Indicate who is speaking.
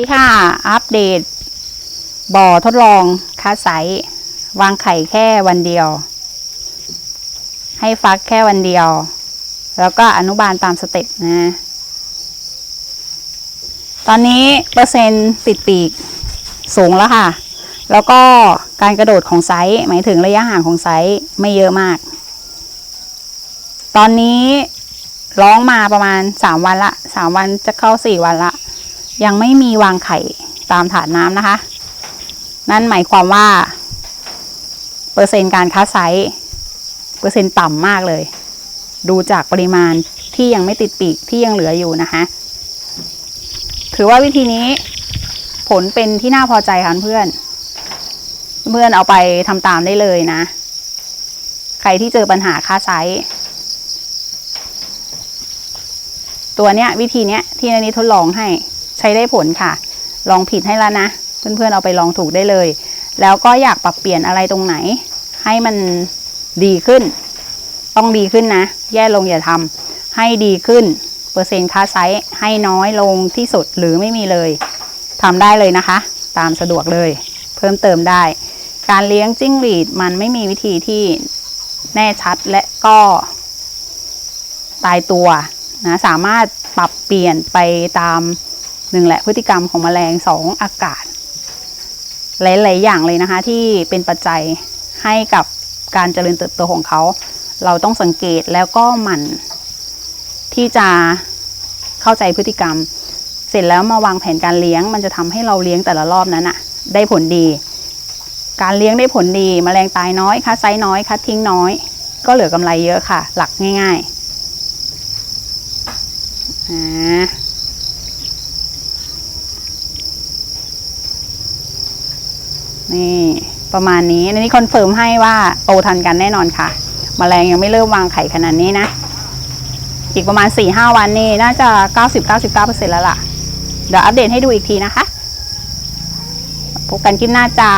Speaker 1: ดีค่ะ อัปเดต บ่อทดลองคาไซส์วางไข่แค่วันเดียว ให้ฟักแค่วันเดียว แล้วก็อนุบาลตามสเต็ปนะ ตอนนี้เปอร์เซ็นต์ติดปีกสูงแล้วค่ะ แล้วก็การกระโดดของไซส์หมายถึงระยะห่างของไซส์ไม่เยอะมาก ตอนนี้ร้องมาประมาณ3วันละ3วันจะเข้า4วันละ ยังไม่มีวางไข่ตามถาดน้ำนะคะ นั่นหมายความว่า เปอร์เซ็นต์การค้าไซส์เปอร์เซ็นต์ต่ำมากเลย ดูจากปริมาณที่ยังไม่ติดปีกที่ยังเหลืออยู่นะคะ ถือว่าวิธีนี้ผลเป็นที่น่าพอใจค่ะเพื่อน เพื่อนเอาไปทำตามได้เลยนะ ใครที่เจอปัญหาค่าไซส์ตัวเนี้ยวิธีเนี้ยที่นันนี้ทดลองให้ ใช้ได้ผลค่ะ ลองผิดให้แล้วนะ เพื่อนๆเอาไปลองถูกได้เลย แล้วก็อยากปรับเปลี่ยนอะไรตรงไหน ให้มันดีขึ้น ต้องดีขึ้นนะ แย่ลงอย่าทำให้ดีขึ้น เปอร์เซ็นต์ค่าไซส์ให้น้อยลงที่สุดหรือไม่มีเลยทำได้เลยนะคะ ตามสะดวกเลย เพิ่มเติมได้ การเลี้ยงจิ้งหรีดมันไม่มีวิธีที่แน่ชัดและก็ตายตัวนะสามารถปรับเปลี่ยนไปตาม หนึ่งแหละพฤติกรรมของแมลงสองอากาศ หลาย ๆ อย่างเลยนะคะ ที่เป็นปัจจัยให้กับการเจริญเติบโตของเขา เราต้องสังเกตแล้วก็หมั่นที่จะเข้าใจพฤติกรรม เสร็จแล้วมาวางแผนการเลี้ยง มันจะทำให้เราเลี้ยงแต่ละรอบนั้นอะได้ผลดี การเลี้ยงได้ผลดีแมลงตายน้อยคัดไซน้อยคัดทิ้งน้อย ก็เหลือกำไรเยอะค่ะ หลักง่ายๆอ่า นี่ประมาณนี้อันนี้คอนเฟิร์มให้ว่าโตทันกันแน่นอนค่ะแมลงยังไม่เริ่มวางไข่ขนาดนี้นะ อีกประมาณ 4-5 วันนี่น่าจะ 90-99%แล้วล่ะ เดี๋ยวอัปเดตให้ดูอีกทีนะคะ พบกันคลิปหน้าจ้า